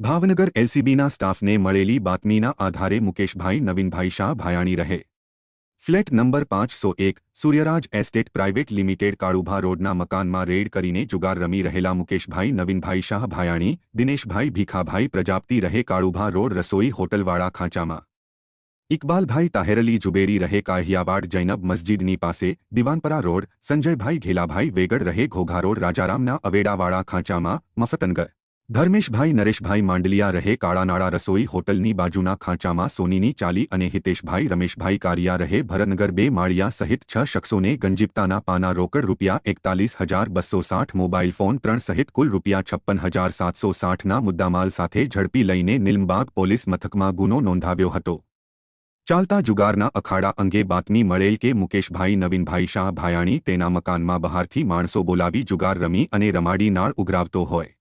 ભાવનગર એલસીબીના સ્ટાફને મળેલી બાતમીના આધારે મુકેશભાઈ, નવીનભાઈ શાહ ભાયાણી રહે. ફ્લેટ નંબર પાંચસો એક, Suryaraj estate private limited Kalubha રોડના મકાનમાં રેડ કરીને જુગાર રમી રહેલા મુકેશભાઈ, નવીનભાઈ શાહ ભાયાણી, દિનેશભાઈ ભીખાભાઈ પ્રજાપતિ રહે કાળુભા રોડ રસોઈ હોટલવાળા ખાંચામાં. ઇકબાલભાઈ તાહેરલી જુબેરી રહે કાહિયાવાડ જૈનબ મસ્જિદની પાસે, દિવાનપરા રોડ, સંજયભાઈ ઘેલાભાઈ વેગડ રહે ઘોઘા રોડ રાજારામના અવેડાવાળા ખાંચામાં, મફતનગર. ધર્મેશભાઈ, નરેશભાઈ માંડલિયા રહે કાળાનાળા રસોઈ હોટલની બાજુના ખાંચામાં સોનીની ચાલી અને હિતેશભાઈ, રમેશભાઈ કારિયા રહે ભરતનગર બે માળિયા સહિત છ શખ્સોને ગંજીપ્તાના પાના રોકડ રૂપિયા એકતાલીસ હજાર બસો સાઠ, મોબાઈલ ફોન ત્રણ સહિત કુલ રૂપિયા છપ્પન હજાર સાતસો સાઠના મુદ્દામાલ સાથે ઝડપી લઈને નિલમબાગ પોલીસ મથકમાં ગુનો નોંધાવ્યો હતો. ચાલતા જુગારના અખાડા અંગે બાતમી મળેલ કે મુકેશભાઈ, નવીનભાઈ શાહ ભાયાણી તેના મકાનમાં બહારથી માણસો બોલાવી જુગાર રમી અને રમાડી નાળ ઉઘરાવતો હોય.